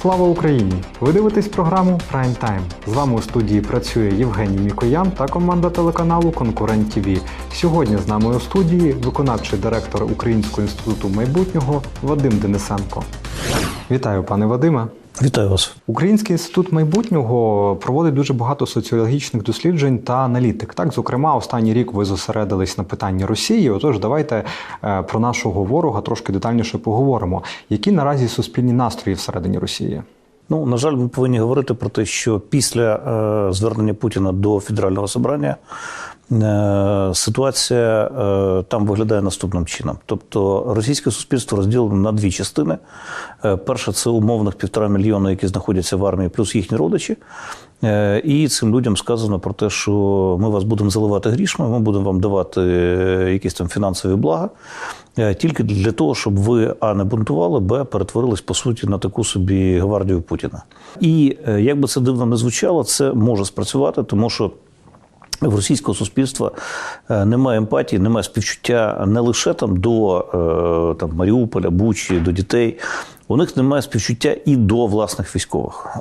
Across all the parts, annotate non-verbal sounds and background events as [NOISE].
Слава Україні! Ви дивитесь програму Prime Time. З вами у студії працює Євгеній Мікоян та команда телеканалу Конкурент ТВ. Сьогодні з нами у студії виконавчий директор Українського інституту майбутнього Вадим Денисенко. Вітаю, пане Вадиме. Вітаю вас. Український інститут майбутнього проводить дуже багато соціологічних досліджень та аналітик. Так, зокрема, останній рік ви зосередились на питанні Росії. Отож, давайте е, про нашого ворога трошки детальніше поговоримо. Які наразі суспільні настрої всередині Росії? Ну на жаль, ми повинні говорити про те, що після е, звернення Путіна до федерального собрання ситуація е, там виглядає наступним чином. Тобто російське суспільство розділено на дві частини. Е, перша це умовних півтора мільйона, які знаходяться в армії, плюс їхні родичі. Е, І цим людям сказано про те, що ми вас будемо заливати грішми, ми будемо вам давати е, якісь там фінансові блага, е, тільки для того, щоб ви а не бунтували, б перетворились по суті на таку собі гвардію Путіна. І е, як би це дивно не звучало, це може спрацювати, тому що. В російського суспільства е, немає емпатії, немає співчуття не лише там до е, там, Маріуполя, Бучі, до дітей. У них немає співчуття і до власних військових. Е,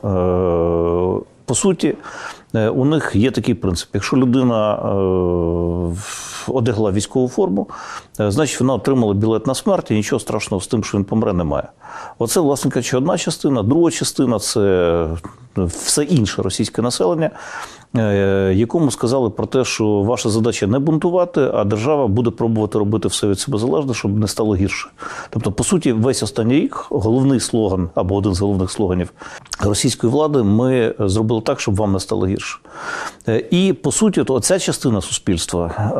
По суті, у них є такий принцип: якщо людина е, одягла військову форму, е, значить вона отримала білет на смерть, і нічого страшного з тим, що він помре, немає. Оце, власне кажучи, одна частина. Друга частина це все інше російське населення, е, якому сказали про те, що ваша задача не бунтувати, а держава буде пробувати робити все від себе залежне, щоб не стало гірше. Тобто, по суті, весь останній рік головний слоган або один з головних слоганів російської влади ми зробили так, щоб вам не стало гірше. Е, І по суті, то ця частина суспільства е,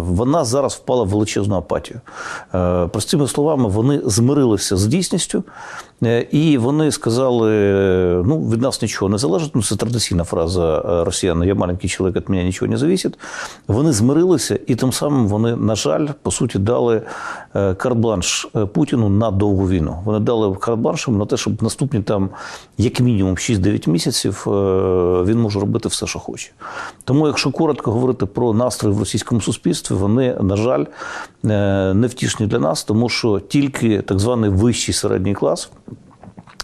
вона зараз впала в величезну апатію. Е, Простими словами, вони змирилися з дійсністю, е, і вони сказали: ну, від нас нічого не залежить. Ну, це традиційна фраза росіян. Я маленький чоловік, від мене нічого не зависить. Вони змирилися, і тим самим вони, на жаль, по суті, дали карт-бланш е, Путіну на довгу війну. Вони дали карт-бланш на те, щоб наступні там, як мінімум, 6-9 місяців він може робити все, що хоче. Тому, якщо коротко говорити про настрої в російському суспільстві, вони, на жаль, е, невтішні для нас, тому що тільки так званий вищий середній клас.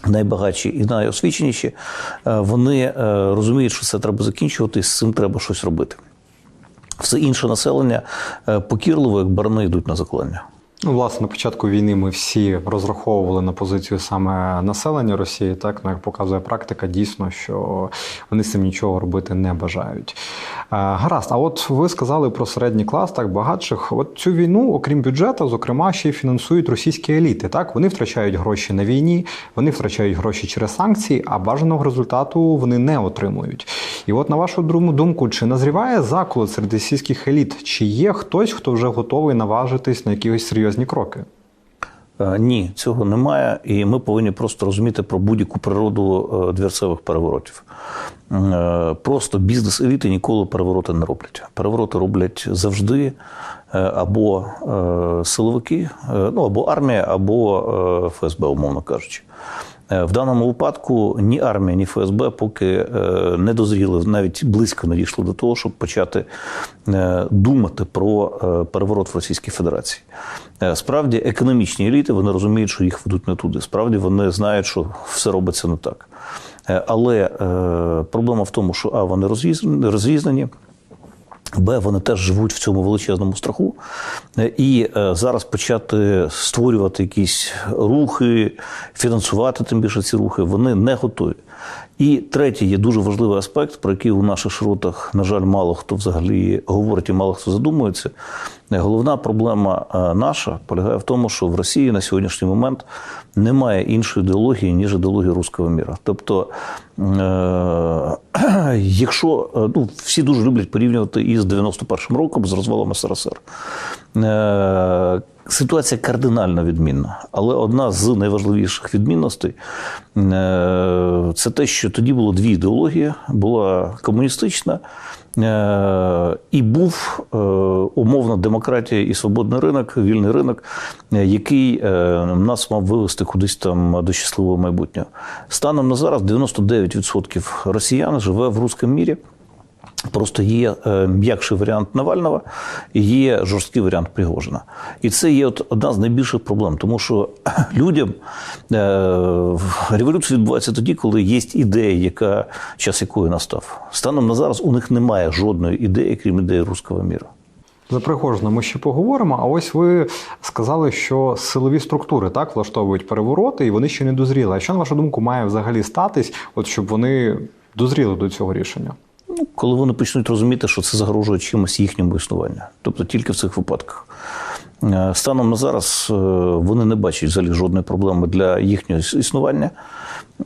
Найбагатші і найосвіченіші, е, вони е, розуміють, що це треба закінчувати, і з цим треба щось робити. Все інше населення покірливо, як барани йдуть на заклання. Ну, власне, на початку війни ми всі розраховували на позицію саме населення Росії. Так, ну як показує практика, дійсно, що вони з цим нічого робити не бажають. Е, Гаразд, а от ви сказали про середній клас, так багатших. От цю війну, окрім бюджету, зокрема, ще й фінансують російські еліти. Так, вони втрачають гроші на війні, вони втрачають гроші через санкції, а бажаного результату вони не отримують. І от на вашу другу думку, чи назріває заколот серед російських еліт? Чи є хтось, хто вже готовий наважитись на якісь серйозні кроки? Е, Ні, цього немає, і ми повинні просто розуміти про будь-яку природу дверцевих двірцевих переворотів. Е, Просто бізнес-еліти ніколи перевороти не роблять. Перевороти роблять завжди е, або е, силовики, е, ну або армія, або е, ФСБ, умовно кажучи. Е, В даному випадку ні армія, ні ФСБ поки е, не дозріли, навіть близько не дійшли до того, щоб почати е, думати про переворот в Російській Федерації. Справді, економічні еліти вони розуміють, що їх ведуть не туди. Справді вони знають, що все робиться не так. Але проблема в тому, що а вони розріз- розрізнені. Б, вони теж живуть в цьому величезному страху, Е, і е, зараз почати створювати якісь рухи, фінансувати тим більше ці рухи, вони не готові. І третій є дуже важливий аспект, про який у наших широтах, на жаль, мало хто взагалі говорить і мало хто задумується. Головна проблема е, наша полягає в тому, що в Росії на сьогоднішній момент немає іншої ідеології, ніж ідеологія руського міра. Тобто, е, [CLEARS THROAT] якщо е, ну, всі дуже люблять порівнювати із 91-м роком з розвалом СРСР. Ситуація кардинально відмінна, але одна з найважливіших відмінностей е, це те, що тоді було дві ідеології: була комуністична е, і був е, умовна демократія і свободний ринок, вільний ринок, який нас мав вивести кудись там до щасливого майбутнього. Станом на зараз 99% росіян живе в русскому мірі. Просто є е, м'якший варіант Навального є жорсткий варіант Пригожина. І це є от одна з найбільших проблем, тому що [CLEARS THROAT] людям е, революція відбувається тоді, коли є ідея, яка час якої настав. Станом на зараз у них немає жодної ідеї, крім ідеї руського міра. За Пригожина ми ще поговоримо. А ось ви сказали, що силові структури так влаштовують перевороти, і вони ще не дозріли. А що на вашу думку має взагалі статись, от щоб вони дозріли до цього рішення? Ну, коли вони почнуть розуміти, що це загрожує чимось їхньому існуванню. Тобто тільки в цих випадках. Е, Станом на зараз е, вони не бачать взагалі жодної проблеми для їхнього існування.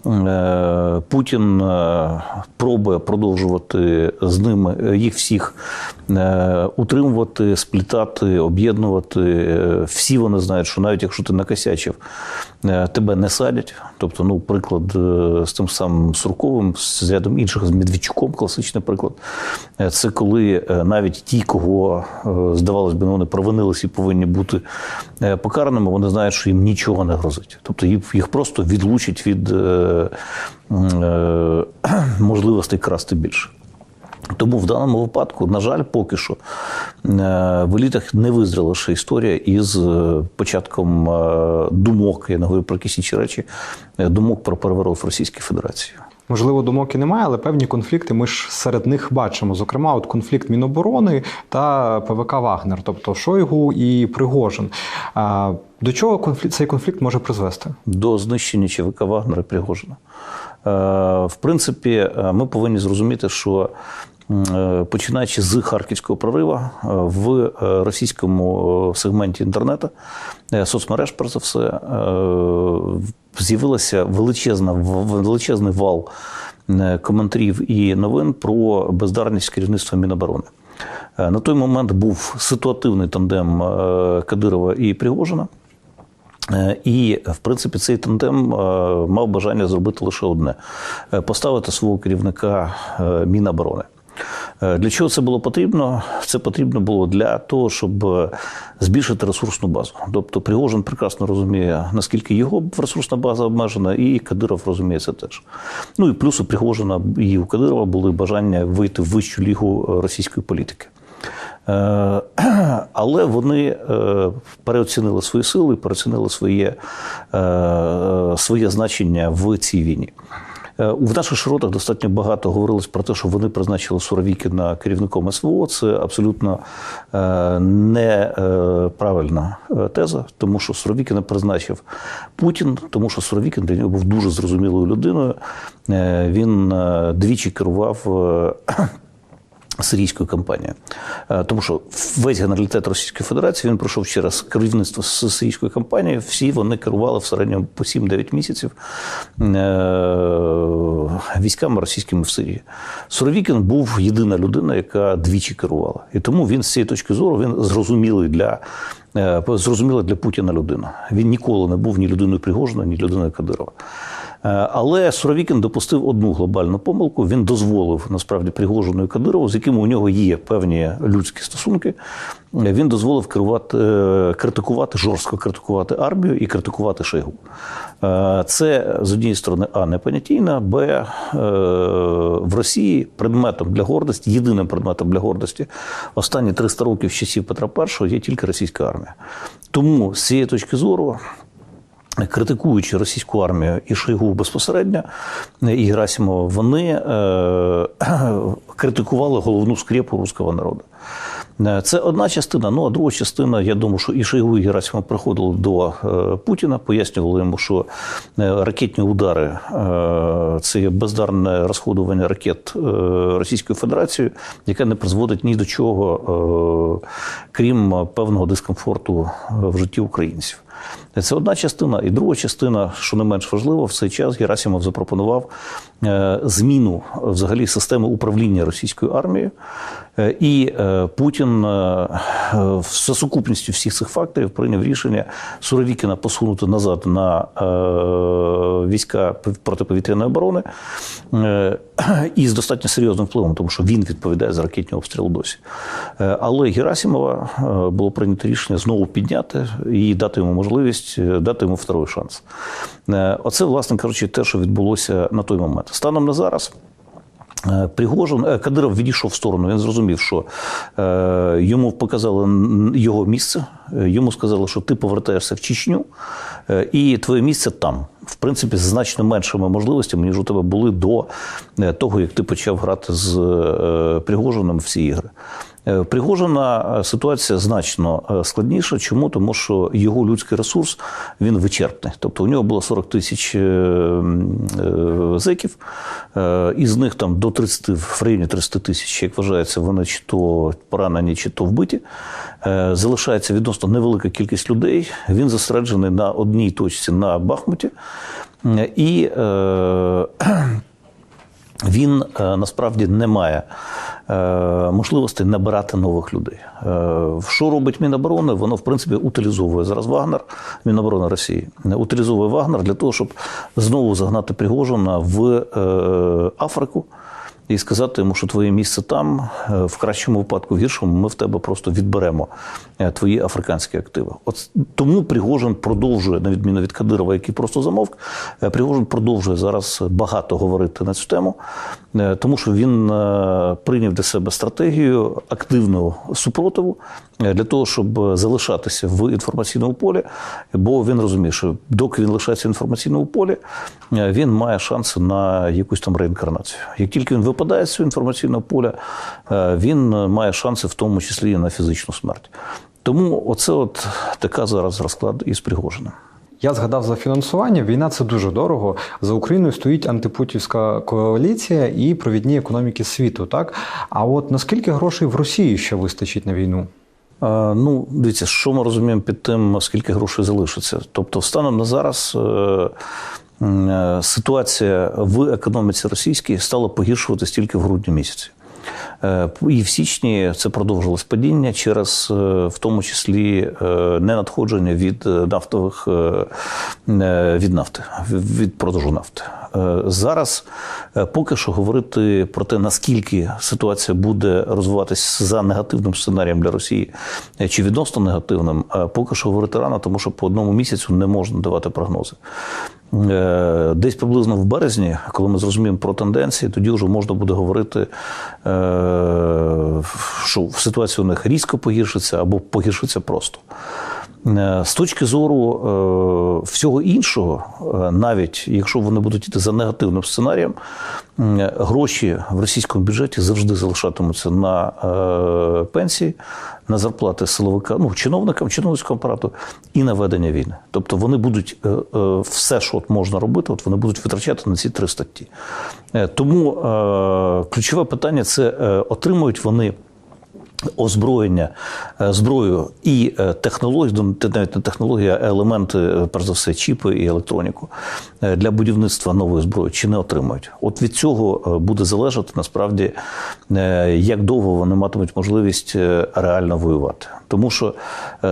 Е, Путін е, пробує продовжувати з ними е, їх всіх утримувати, сплітати, об'єднувати. Всі вони знають, що навіть якщо ти накосячив, тебе не садять. Тобто, ну, приклад з тим самим Сурковим, з рядом інших, з Медведчуком, класичний приклад. Це коли навіть ті, кого здавалось би, ну, вони провинилися і повинні бути покараними, вони знають, що їм нічого не грозить. Тобто їх просто відлучать від [CLEARS THROAT] можливостей красти більше. Тому в даному випадку, на жаль, поки що е, в елітах не визріла ще історія із е, початком е, думок, я не говорю про якісь інші речі, е, думок про переворот в Російській Федерації. Можливо, думок і немає, але певні конфлікти ми ж серед них бачимо. Зокрема, от конфлікт Міноборони та ПВК Вагнер, тобто Шойгу і Пригожин. До чого конфлікт цей конфлікт може призвести? до знищення ЧВК Вагнера і Пригожина. Е, В принципі, е, ми повинні зрозуміти, що починаючи з харківського прориву е, в е, російському е, сегменті інтернету, е, соцмереж, перш за все, е, з'явилася величезна, величезний вал е, коментарів і новин про бездарність керівництва Міноборони. Е, На той момент був ситуативний тандем е, Кадирова і Пригожина. Е, І, в принципі, цей тандем е, мав бажання зробити лише одне: е, поставити свого керівника е, Міноборони. Е, Для чого це було потрібно? Це потрібно було для того, щоб е, збільшити ресурсну базу. Тобто Пригожин прекрасно розуміє, наскільки його ресурсна база обмежена, і Кадиров розуміє це теж. Ну і плюс у Пригожина і у Кадирова були бажання вийти в вищу лігу е, російської політики. [CLEARS THROAT] Але вони переоцінили свої сили, переоцінили своє, своє значення в цій війні. Е, В наших широтах достатньо багато говорилось про те, що вони призначили Суровікіна керівником СВО. Це абсолютно е, неправильна е, теза, тому що Суровікіна призначив Путін, тому що Суровікін для нього був дуже зрозумілою людиною. Він двічі керував. Сирійською кампанією. Е, Тому що весь генералітет Російської Федерації він пройшов через керівництво з сирійської кампанії. Всі вони керували в середньому по 7-9 місяців е, військами російськими в Сирії. Суровікін був єдина людина, яка двічі керувала. І тому він з цієї точки зору він зрозумілий для. е, Зрозуміла для Путіна людина. Він ніколи не був ні людиною Пригожина, ні людиною Кадирова. Е, Але Суровікін допустив одну глобальну помилку. Він дозволив насправді Пригожину і Кадирову, з якими у нього є певні людські стосунки. е, Він дозволив керувати, е, критикувати, жорстко критикувати армію і критикувати Шойгу. Це з однієї сторони, а не понятійно, б в Росії предметом для гордості, єдиним предметом для гордості останні 300 років часів Петра І є тільки російська армія. Тому з цієї точки зору критикуючи російську армію і Шойгу безпосередньо, і Герасимова, вони е, [CLEARS THROAT] критикували головну скрепу руського народу. Е, Це одна частина. Ну а друга частина, я думаю, що і Шойгу, і Герасимов приходили до е, Путіна, пояснювали йому, що е, ракетні удари е, це бездарне розходування ракет е, Російською Федерацією, яке не призводить ні до чого, е, крім певного дискомфорту е, в житті українців. Це одна частина. І друга частина, що не менш важливо, в цей час Герасимов запропонував зміну е, взагалі системи управління російською армією. Е, І е, Путін за сукупністю всіх цих факторів прийняв рішення Суровікіна посунути назад на війська протиповітряної оборони [CLEARS THROAT] і з достатньо серйозним впливом, тому що він відповідає за ракетні обстріли досі. Але Герасимова е, було прийнято рішення знову підняти і дати йому можливість дати йому второй шанс. Оце, власне кажучи, те, що відбулося на той момент. Станом на зараз. Е, Пригожин е, Кадиров відійшов в сторону. Він зрозумів, що е, йому показали його місце. Йому сказали, що ти повертаєшся в Чечню, і твоє місце там. В принципі, з значно меншими можливостями, ніж у тебе були до того, як ти почав грати з Пригожином всі ігри. Е, Пригожина е, ситуація значно е, складніша. Чому? Тому що його людський ресурс він вичерпний. Тобто у нього було 40 тисяч зеків, із них там до 30, в районі 30 тисяч, як вважається, вони чи то поранені, чи то вбиті. Залишається відносно невелика кількість людей. Він зосереджений на одній точці на Бахмуті. І [CLEARS THROAT] він насправді не має е, можливості набирати нових людей. Е, Що робить Міноборони? Воно, в принципі, утилізовує зараз Вагнер, Міноборони Росії, утилізовує Вагнер для того, щоб знову загнати Пригожина в е, Африку. І сказати йому, що твоє місце там, е, в кращому випадку, в гіршому, ми в тебе просто відберемо е, твої африканські активи. От тому Пригожин продовжує, на відміну від Кадирова, який просто замовк, е, Пригожин продовжує зараз багато говорити на цю тему, тому що він прийняв для себе стратегію активного супротиву для того, щоб залишатися в інформаційному полі, бо він розуміє, що доки він лишається в інформаційному полі, він має шанси на якусь там реінкарнацію. Як тільки він випадає з цього інформаційного поля, е, він має шанси в тому числі і на фізичну смерть. Тому оце от така зараз розклад із Пригожиним. Я згадав за фінансування. Війна це дуже дорого. За Україною стоїть антипутівська коаліція і провідні економіки світу. Так а от наскільки грошей в Росії ще вистачить на війну? Е, Ну, дивіться, що ми розуміємо під тим, скільки грошей залишиться. Тобто, станом на зараз е, е, ситуація в економіці російській стала погіршуватись тільки в грудні місяці. Е, І в січні це продовжилось падіння через, е, в тому числі, е, ненадходження від е, нафтових е, е, від нафти, від продажу нафти. Е, Зараз е, поки що говорити про те, наскільки ситуація буде розвиватися за негативним сценарієм для Росії е, чи відносно негативним, е, поки що говорити рано, тому що по одному місяцю не можна давати прогнози. Е, Десь приблизно в березні, коли ми зрозуміємо про тенденції, тоді вже можна буде говорити, е, що ситуація у них різко погіршиться або погіршиться просто. Е, З точки зору е, всього іншого, е, навіть якщо вони будуть йти за негативним сценарієм, гроші в російському бюджеті завжди залишатимуться на пенсії, на зарплати силовика, ну, чиновникам, чиновницького апарату і на ведення війни. Тобто вони будуть все, що от можна робити, от вони будуть витрачати на ці три статті. Тому ключове питання це отримують вони озброєння, е, зброю і е, технології, ну, навіть не технологія, а елементи, е, перш за все, чіпи і електроніку для будівництва нової зброї чи не отримають. От від цього буде залежати насправді, як довго вони матимуть можливість реально воювати. Тому що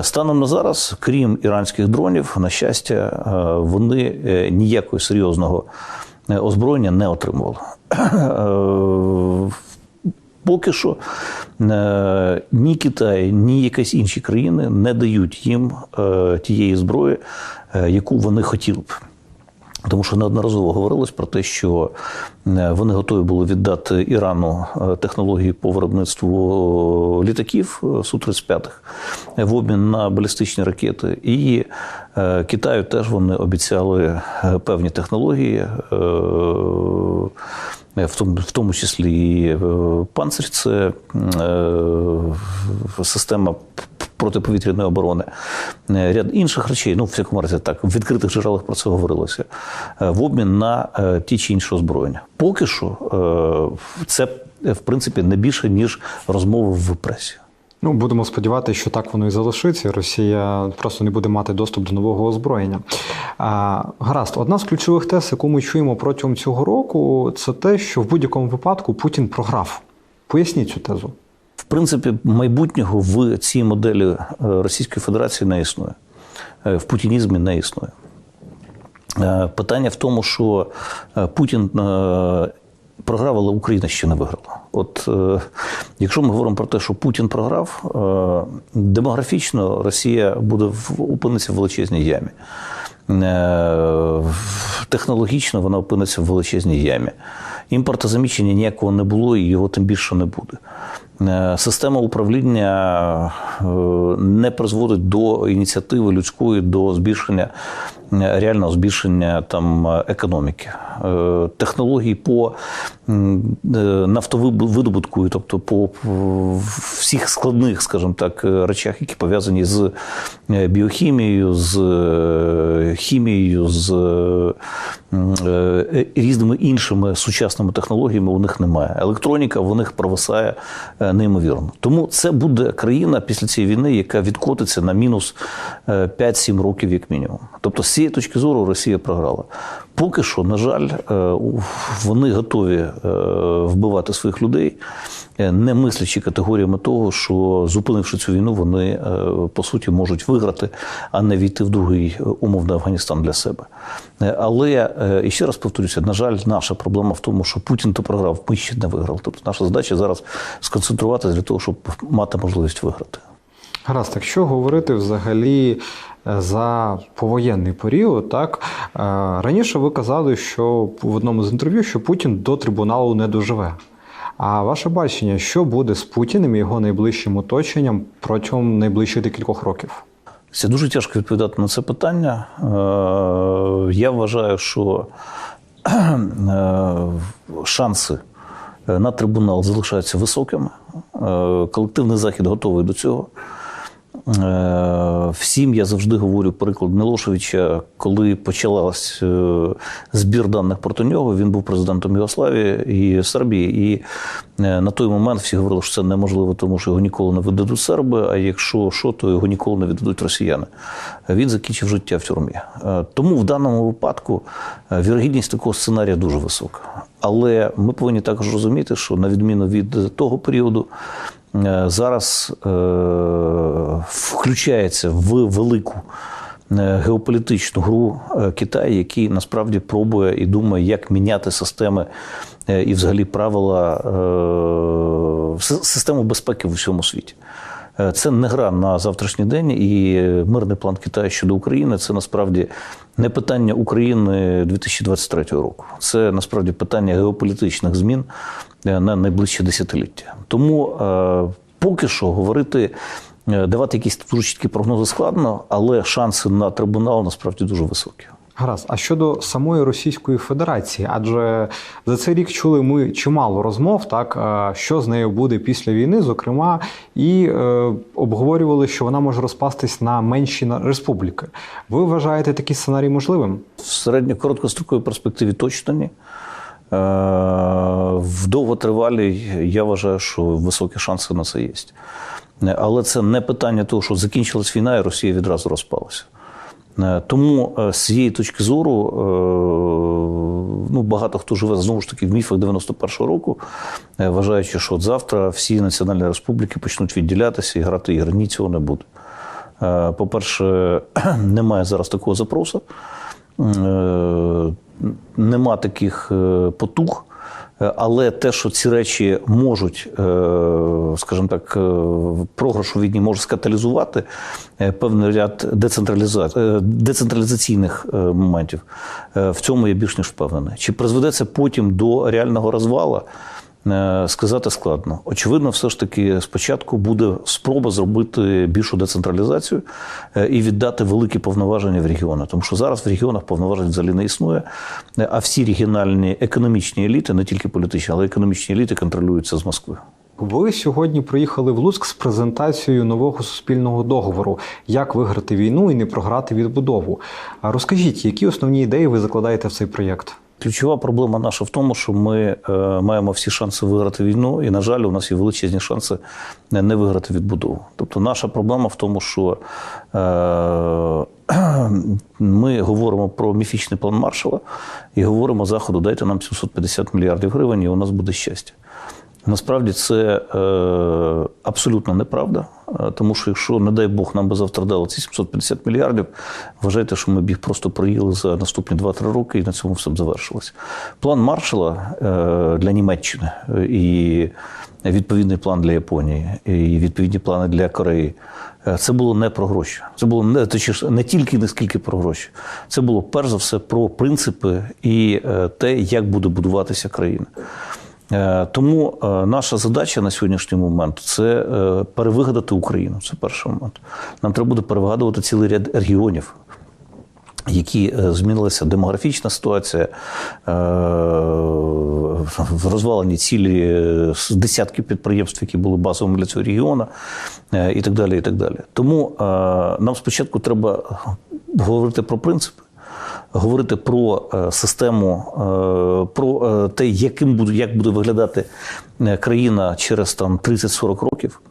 станом на зараз, крім іранських дронів, на щастя, вони ніякого серйозного озброєння не отримували. [CLEARS THROAT] Поки що е, ні Китай, ні якісь інші країни не дають їм е, тієї зброї, е, яку вони хотіли б. Тому що неодноразово говорилось про те, що вони готові були віддати Ірану технології по виробництву літаків е, Су-35 в обмін на балістичні ракети. І Китаю теж вони обіцяли певні технології. Е, в тому, в тому числі і е, панцир, це е, система протиповітряної оборони, ряд інших речей. Ну, в всякому разі, так, в відкритих джерелах про це говорилося, в обмін на ті чи інші озброєння. Поки що це, в принципі, не більше, ніж розмови в пресі. Ну, будемо сподіватися, що так воно і залишиться. Росія просто не буде мати доступ до нового озброєння. А, гаразд, одна з ключових тез, яку ми чуємо протягом цього року, це те, що в будь-якому випадку Путін програв. Поясніть цю тезу. В принципі, майбутнього в цій моделі е, Російської Федерації не існує. Е, В путінізмі не існує. Е, Питання в тому, що Путін програв, але Україна ще не виграла. От е, якщо ми говоримо про те, що Путін програв, е, демографічно Росія буде в- в величезній ямі. Е, Технологічно вона опиниться в величезній ямі. імпортозаміщення ніякого не було і його тим більше не буде. Е, Система управління е, не призводить до ініціативи людської, до збільшення реального збільшення там е, економіки. Е, Технології по е, нафтовидобутку, тобто по всіх складних, скажімо так, речах, які пов'язані з біохімією, з хімією, з різними іншими сучасними технологіями у них немає. Електроніка в них провисає неймовірно. Тому це буде країна після цієї війни, яка відкотиться на мінус е, 5-7 років, як мінімум. Тобто, цієї точки зору Росія програла. Поки що, на жаль, е, вони готові е, вбивати своїх людей, е, не мислячи категоріями того, що зупинивши цю війну, вони по суті можуть виграти, а не війти в другий умовний Афганістан для себе. Але і ще раз повторюся, на жаль, наша проблема в тому, що Путін то програв, ми ще не виграли. Тобто наша задача зараз сконцентруватися для того, щоб мати можливість виграти. Гаразд, якщо говорити взагалі за повоєнний період, так е, раніше ви казали, що в одному з інтерв'ю, що Путін до трибуналу не доживе. А ваше бачення, що буде з Путіним і його найближчим оточенням протягом найближчих декількох років? Це дуже тяжко відповідати на це питання. Е, Я вважаю, що е, шанси на трибунал залишаються високими. Колективний захід готовий до цього. Е, Всім я завжди говорю приклад Мілошевича, коли почалась е, збір даних проти нього. Він був президентом Югославії і Сербії. І е, на той момент всі говорили, що це неможливо, тому що його ніколи не видадуть серби. А якщо що, то його ніколи не віддадуть росіяни. Він закінчив життя в тюрмі. Тому в даному випадку вірогідність такого сценарія дуже висока. Але ми повинні також розуміти, що на відміну від того періоду. Е, зараз е, включається в велику е, геополітичну гру Китай, який насправді пробує і думає, як міняти системи і взагалі правила систему безпеки в усьому світі. Це не гра на завтрашній день, і мирний план Китаю щодо України це насправді не питання України 2023 року. Це насправді питання геополітичних змін на найближче десятиліття. Тому е, поки що говорити, е, давати якісь дуже чіткі прогнози складно, але шанси на трибунал насправді дуже високі. Гаразд, а щодо самої Російської Федерації, адже за цей рік чули ми чимало розмов, так е, що з нею буде після війни, зокрема, і е, обговорювали, що вона може розпастись на менші республіки. Ви вважаєте такий сценарій можливим? В середньо-короткостроковій перспективі точно ні. Е, В довготривалій я вважаю, що високі шанси на це є. Е, Але це не питання того, що закінчилась війна, і Росія відразу розпалася. Е, Тому з цієї точки зору ну, багато хто живе знову ж таки в міфах 91-го року, вважаючи, що от завтра всі національні республіки почнуть відділятися і грати ігри. Ні, цього не буде. По-перше, [CLEARS THROAT] немає зараз такого запросу, нема таких е, потуг. Е, Але те, що ці речі можуть, е, скажімо так, е, програш у війні може скаталізувати е, певний ряд децентраліза- е, децентралізаційних е, моментів, е, в цьому я більш ніж впевнений. Чи призведеться потім до реального розвала? Е, Сказати складно. Очевидно, все ж таки спочатку буде спроба зробити більшу децентралізацію е, і віддати великі повноваження в регіони. Тому що зараз в регіонах повноважень взагалі не існує. Е, А всі регіональні економічні еліти, не тільки політичні, але й економічні еліти контролюються з Москви. Ви сьогодні приїхали в Луцьк з презентацією нового суспільного договору, як виграти війну і не програти відбудову. Розкажіть, які основні ідеї ви закладаєте в цей проєкт? Ключова проблема наша в тому, що ми е, маємо всі шанси виграти війну, і, на жаль, у нас є величезні шанси не виграти відбудову. Тобто, наша проблема в тому, що е, [CLEARS THROAT] ми говоримо про міфічний план Маршала і говоримо Заходу, дайте нам 750 мільярдів гривень, і у нас буде щастя. Насправді це е, абсолютно неправда, е, тому що якщо, не дай Бог, нам би завтра дали ці 750 мільярдів, вважайте, що ми б їх просто проїли за наступні 2-3 роки, і на цьому все б завершилось. План Маршала е, для Німеччини е, і відповідний план для Японії і відповідні плани для Кореї. Е, Це було не про гроші. Це було не точніше, не тільки не скільки про гроші. Це було перш за все про принципи і те, як буде будуватися країна. Е, Тому е, наша задача на сьогоднішній момент це е, перевигадати Україну. Це перший момент. Нам треба буде перевигадувати цілий ряд регіонів. Які змінилася демографічна ситуація, розвалені цілі десятки підприємств, які були базовими для цього регіону, і так далі. І так далі. Тому нам спочатку треба говорити про принципи, говорити про е, систему, е, про е, те, яким буде, як буде виглядати країна через там 30-40 років.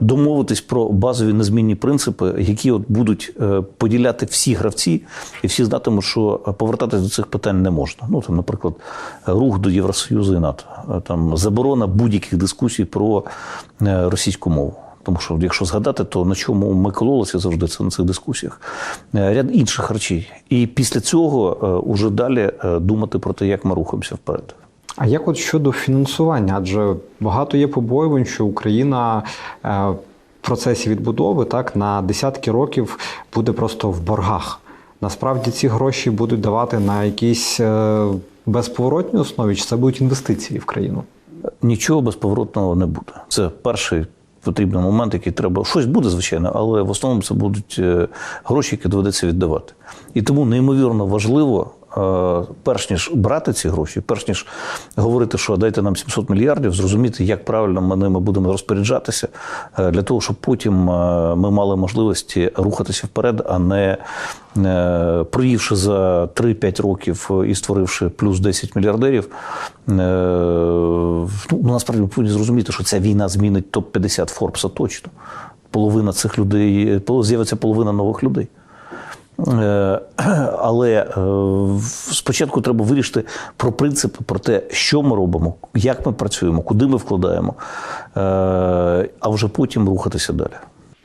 Домовитись про базові незмінні принципи, які от будуть поділяти всі гравці, і всі знатимуть, що повертатись до цих питань не можна. Ну там, наприклад, рух до Євросоюзу і НАТО, там заборона будь-яких дискусій про російську мову. Тому що, якщо згадати, то на чому ми кололися завжди це на цих дискусіях. Е, Ряд інших речей. І після цього е, уже далі е, думати про те, як ми рухаємося вперед. А як от щодо фінансування? Адже багато є побоювань, що Україна в процесі відбудови так на десятки років буде просто в боргах. Насправді ці гроші будуть давати на якійсь безповоротній основі, чи це будуть інвестиції в країну? Нічого безповоротного не буде. Це перший потрібний момент, який треба. Щось буде, звичайно, але в основному це будуть е, гроші, які доведеться віддавати. І тому неймовірно важливо. Е, Перш ніж брати ці гроші, перш ніж говорити, що дайте нам 700 мільярдів, зрозуміти, як правильно ми ними будемо розпоряджатися, е, для того, щоб потім е, ми мали можливості рухатися вперед, а не проївши за 3-5 років і створивши плюс 10 мільярдерів, е, ну, насправді ми повинні зрозуміти, що ця війна змінить топ-50 Форбса точно. Половина цих людей, з'явиться половина нових людей. Е, [CLEARS THROAT] Але е, спочатку треба вирішити про принципи, про те, що ми робимо, як ми працюємо, куди ми вкладаємо, е, а вже потім рухатися далі.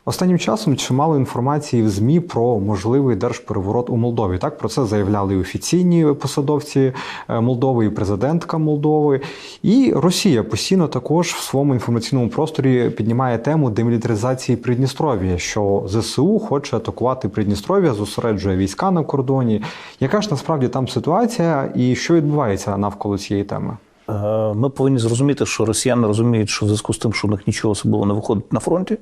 Останнім часом чимало інформації в ЗМІ про можливий держпереворот у Молдові. Так про це заявляли і офіційні посадовці е, Молдови, і президентка Молдови. І Росія постійно також в своєму інформаційному просторі піднімає тему демілітаризації Придністров'я, що ЗСУ хоче атакувати Придністров'я, зосереджує війська на кордоні. Яка ж насправді там ситуація і що відбувається навколо цієї теми? Е, Ми повинні зрозуміти, що росіяни розуміють, що в зв'язку з тим, що у них нічого особливо не виходить на фронті,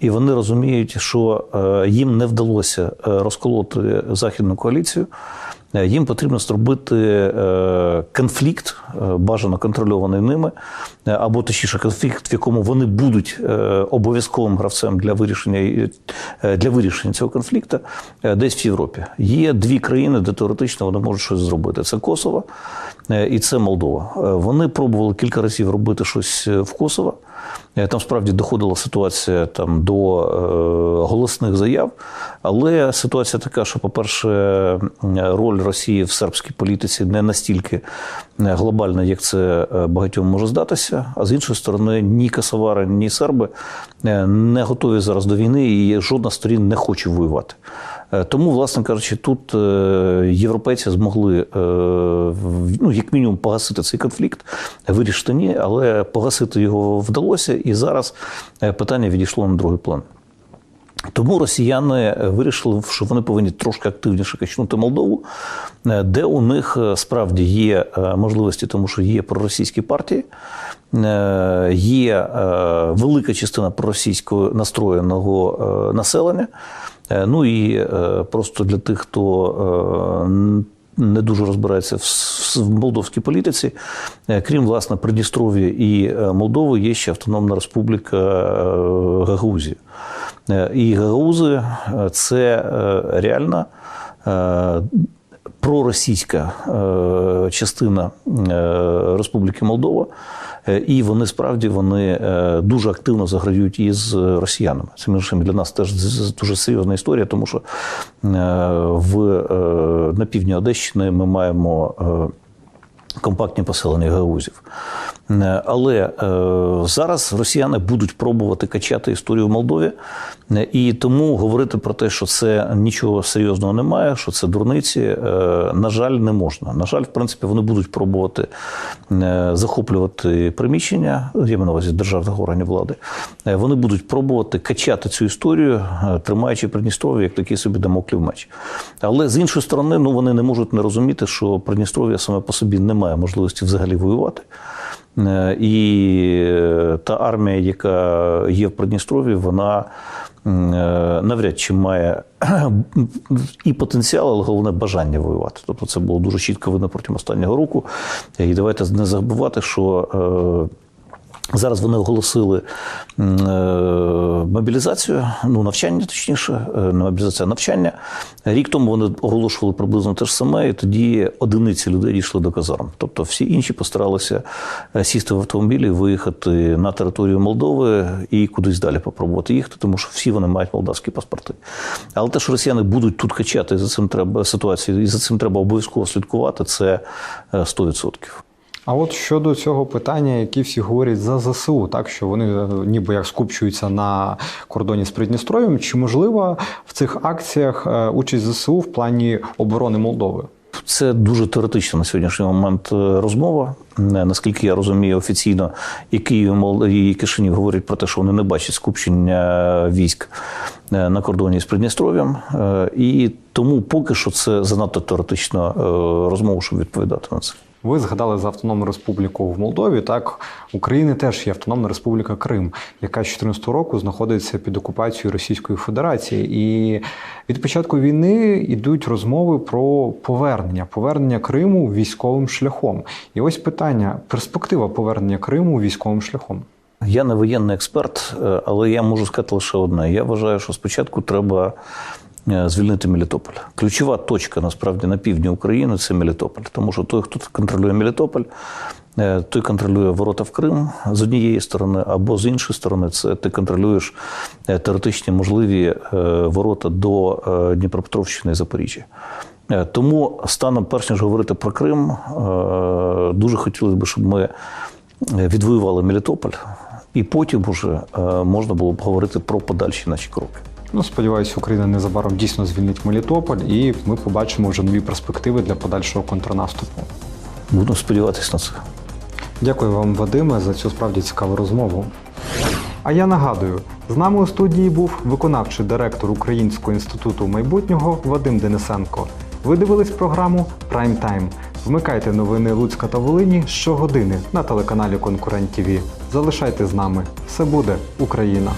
і вони розуміють, що е, їм не вдалося е, розколоти західну коаліцію. Їм потрібно зробити конфлікт, бажано контрольований ними, або точніше конфлікт, в якому вони будуть обов'язковим гравцем для вирішення для вирішення цього конфлікту, десь в Європі. Є дві країни, де теоретично вони можуть щось зробити. Це Косово і це Молдова. Е, Вони пробували кілька разів робити щось е, в Косово. Е, Там справді доходила ситуація там до е, голосних заяв, але ситуація така, що, по-перше, роль Росії в сербській політиці не настільки е, глобальна, як це е, багатьом може здатися. А з іншої сторони, ні косовари, ні серби е, не готові зараз до війни, і жодна сторін не хоче воювати. Е, Тому, власне кажучи, тут е, європейці змогли е, ну, як мінімум погасити цей конфлікт, вирішити ні, але погасити його вдалося, і зараз е, питання відійшло на другий план. Тому росіяни вирішили, що вони повинні трошки активніше качнути Молдову, е, де у них е, справді є е, можливості, тому що є проросійські партії, є велика частина проросійського настроєного населення. Ну і просто для тих, хто не дуже розбирається в молдовській політиці, крім власне Придністров'я і Молдови, є ще Автономна Республіка Гагаузія. Е, І Гагаузи е, це е, реальна проросійська частина Республіки Молдова. І вони справді вони дуже активно заграють із росіянами. Це між іншим для нас теж дуже серйозна історія, тому що в на півдні Одещини ми маємо. Компактні поселення гагаузів. Е, Але е, зараз росіяни будуть пробувати качати історію в Молдові, Е, і тому говорити про те, що це нічого серйозного немає, що це дурниці, на жаль, не можна. На жаль, в принципі, вони будуть пробувати захоплювати приміщення, я маю на увазі державних органів влади. Вони будуть пробувати качати цю історію, тримаючи Придністров'я як такий собі дамоклів меч. Але з іншої сторони, ну вони не можуть не розуміти, що Придністров'я саме по собі не має можливості взагалі воювати. Е, І е, та армія, яка є в Придністров'ї, вона е, навряд чи має і потенціал, але головне бажання воювати. Тобто це було дуже чітко видно протягом останнього року. І давайте не забувати, що. Зараз вони оголосили е, мобілізацію, ну навчання, точніше, е, не мобілізація, а навчання. Рік тому вони оголошували приблизно те ж саме, і тоді одиниці людей дійшли до казарм. Тобто всі інші постаралися е, сісти в автомобілі, виїхати на територію Молдови і кудись далі попробувати їхати, тому що всі вони мають молдавські паспорти. Але те, що росіяни будуть тут качати, за цим треба ситуацію, і за цим треба обов'язково слідкувати, це е, 100%. А от щодо цього питання, які всі говорять за ЗСУ, так що вони е, ніби як скупчуються на кордоні з Придністров'ям, чи можлива в цих акціях е, участь ЗСУ в плані оборони Молдови? Це дуже теоретична на сьогоднішній момент е, розмова. Наскільки я розумію, офіційно і Київ і Кишинів говорять про те, що вони не бачать скупчення військ на кордоні з Придністров'ям. І тому поки що це занадто теоретична розмова, щоб відповідати на це. Ви згадали за Автономну Республіку в Молдові. Так, України теж є Автономна Республіка Крим, яка з 2014 року знаходиться під окупацією Російської Федерації. І від початку війни йдуть розмови про повернення, повернення Криму військовим шляхом. І ось питання: перспектива повернення Криму військовим шляхом. Я не воєнний експерт, е, але я можу сказати лише одне. Я вважаю, що спочатку треба звільнити Мелітополь. Ключова точка насправді на півдні України це Мелітополь. Тому що той, хто контролює Мелітополь, е, той контролює ворота в Крим з однієї сторони, або з іншої сторони, це ти контролюєш е, теоретичні можливі е, ворота до е, Дніпропетровщини і Запоріжжя. Е, Тому станом, перш ніж говорити про Крим, е, дуже хотілося б, щоб ми відвоювали Мелітополь, і потім уже е, можна було б говорити про подальші наші кроки. Ну, сподіваюся, Україна незабаром дійсно звільнить Мелітополь, і ми побачимо вже нові перспективи для подальшого контрнаступу. Будемо сподіватися на це. Дякую вам, Вадиме, за цю справді цікаву розмову. А я нагадую, з нами у студії був виконавчий директор Українського інституту майбутнього Вадим Денисенко. Ви дивились програму Прайм Тайм. Вмикайте новини Луцька та Волині щогодини на телеканалі Конкурент ТВ. Залишайте з нами. Все буде Україна!